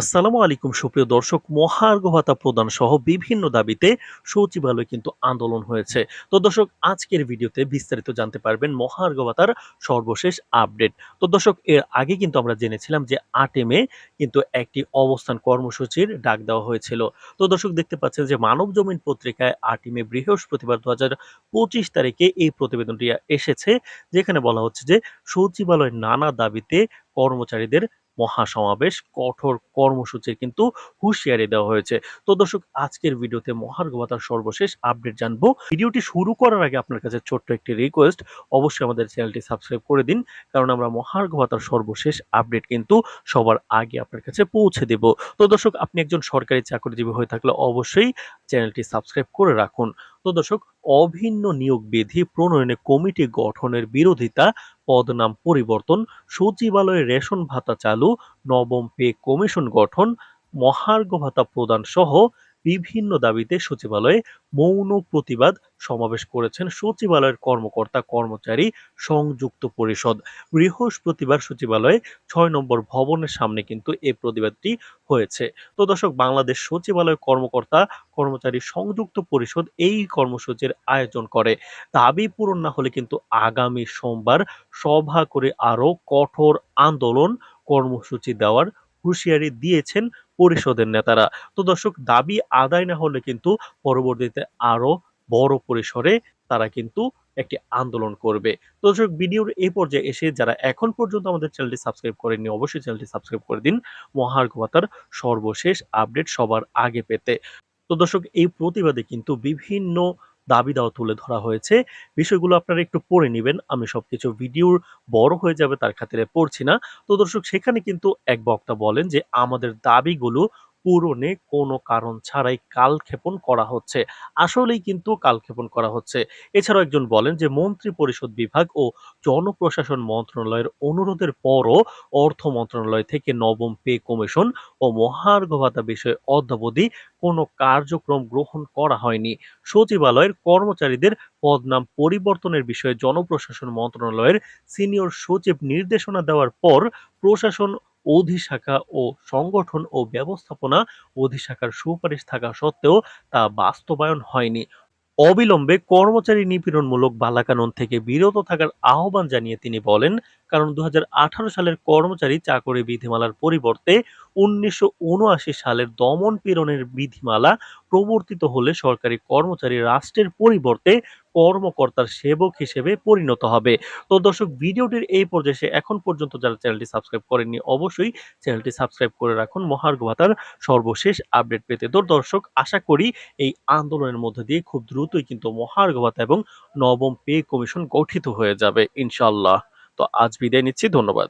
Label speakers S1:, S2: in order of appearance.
S1: আসসালামু আলাইকুম, সুপ্রিয় দর্শক। মহার্ঘ ভাতা প্রদান সহ বিভিন্ন দাবিতে সচিবালয়ে কিন্তু আন্দোলন হয়েছে। তো দর্শক, আজকের ভিডিওতে বিস্তারিত জানতে পারবেন মহার্ঘ ভাতার সর্বশেষ আপডেট। তো দর্শক, এর আগে কিন্তু আমরা জেনেছিলাম যে আটে মে কিন্তু একটি অবস্থান কর্মসূচির ডাক দেওয়া হয়েছিল। তো দর্শক, দেখতে পাচ্ছেন যে মানব জমিন পত্রিকায় আটই মে বৃহস্পতিবার দু হাজার পঁচিশ তারিখে এই প্রতিবেদনটি এসেছে, যেখানে বলা হচ্ছে যে সচিবালয়ের নানা দাবিতে কর্মচারীদের মহাসমাবেশ কঠোর কর্মসূচির কিন্তু হুঁশিয়ারি দেওয়া হয়েছে। তো দর্শক, আজকের ভিডিওতে মহার্ঘভাতার সর্বশেষ আপডেট জানব। ভিডিওটি শুরু করার আগে আপনার কাছে ছোট্ট একটি রিকোয়েস্ট অবশ্যই আমাদের চ্যানেলটি সাবস্ক্রাইব করে দিন, কারণ আমরা মহার্ঘভাতার সর্বশেষ আপডেট কিন্তু সবার আগে আপনার কাছে পৌঁছে দেব। তো দর্শক, আপনি একজন সরকারি চাকরিজীবী হয়ে থাকলে অবশ্যই চ্যানেলটি সাবস্ক্রাইব করে রাখুন। তো দর্শক, অভিন্ন নিয়োগ বিধি প্রণয়নে কমিটি গঠনের বিরোধিতা পদনাম পরিবর্তন সচিবালয়ে রেশন ভাতা চালু নবম পে কমিশন গঠন মহার্ঘ ভাতা প্রদান সহ বিভিন্ন দাবিতে সচিবালয়ে মৌন প্রতিবাদ সমাবেশ করেছেন সচিবালয়ের কর্মকর্তা কর্মচারী সংযুক্ত পরিষদ। বৃহস্পতিবার সচিবালয়ে ছয় নম্বর ভবনের সামনে কিন্তু এই প্রতিবাদটি হয়েছে। তো দর্শক, বাংলাদেশ সচিবালয় কর্মকর্তা কর্মচারী সংযুক্ত পরিষদ এই কর্মসূচির আয়োজন করে। দাবি পূরণ না হলে কিন্তু আগামী সোমবার সভা করে আরও কঠোর আন্দোলন কর্মসূচি দেওয়ার হুঁশিয়ারি দিয়েছেন পরিষদের নেতারা। তো দর্শক, দাবি আদায় না হলে কিন্তু পরবর্তীতে আরও বড় পরিসরে তারা কিন্তু একটি আন্দোলন করবে। তো দর্শক, ভিডিওর এই পর্যায়ে এসে যারা এখন পর্যন্ত আমাদের চ্যানেলটি সাবস্ক্রাইব করেননি, অবশ্যই চ্যানেলটি সাবস্ক্রাইব করে দিন। মহার্ঘ ভাতার সর্বশেষ আপডেট সবার আগে পেতে। তো দর্শক, এই প্রতিবাদে কিন্তু বিভিন্ন দাবি দাওয়া তুলে ধরা হয়েছে। বিষয়গুলো আপনারা একটু পড়ে নেবেন। আমি সবকিছু ভিডিওর বড় হয়ে যাবে, তার খাতিরে পড়ছি না। তো দর্শক, সেখানে কিন্তু এক বক্তা বলেন যে, আমাদের দাবিগুলো পূরণে কোনো কারণ ছাড়াই কালক্ষেপণ করা হচ্ছে। আসলেই কিন্তু কালক্ষেপণ করা হচ্ছে। এছাড়াও একজন বলেন যে, মন্ত্রী পরিষদ বিভাগ ও জনপ্রশাসন মন্ত্রণালয়ের অনুরোধের পরও অর্থ মন্ত্রণালয় থেকে নবম পে কমিশন ও মহার্ঘ ভাতা বিষয়ে অদ্যাবধি কোনো কার্যক্রম গ্রহণ করা হয়নি। সচিবালয়ের কর্মচারীদের পদনাম পরিবর্তনের বিষয়ে জনপ্রশাসন মন্ত্রণালয়ের সিনিয়র সচিব নির্দেশনা দেওয়ার পর প্রশাসন অধিশাখা ও সংগঠন ও ব্যবস্থাপনা অধিশাখার সুপারিশ থাকা সত্ত্বেও তা বাস্তবায়ন হয়নি। অবিলম্বে কর্মচারী নিপীড়নমূলক বালাকানুন থেকে বিরত থাকার আহ্বান জানিয়ে তিনি বলেন কারণ দু হাজার আঠারো সালের কর্মচারী চাকরি বিধিমালার পরিবর্তে উনিশশো উনআশি সালের দমন পীড়নের বিধিমালা প্রবর্তিত হলে সরকারি কর্মচারী রাষ্ট্রের পরিবর্তে কর্মকর্তার সেবক হিসেবে পরিণত হবে। তো দর্শক, ভিডিওটির এই পর্যায়ে এখন পর্যন্ত যারা চ্যানেলটি সাবস্ক্রাইব করেননি, অবশ্যই চ্যানেলটি সাবস্ক্রাইব করে রাখুন। মহার্ঘ ভাতার সর্বশেষ আপডেট পেতে তো দর্শক, আশা করি এই আন্দোলনের মধ্যে দিয়ে খুব দ্রুতই কিন্তু মহার্ঘ ভাতা এবং নবম পে কমিশন গঠিত হয়ে যাবে ইনশাল্লাহ তো আজ বিদায় নিচ্ছি ধন্যবাদ।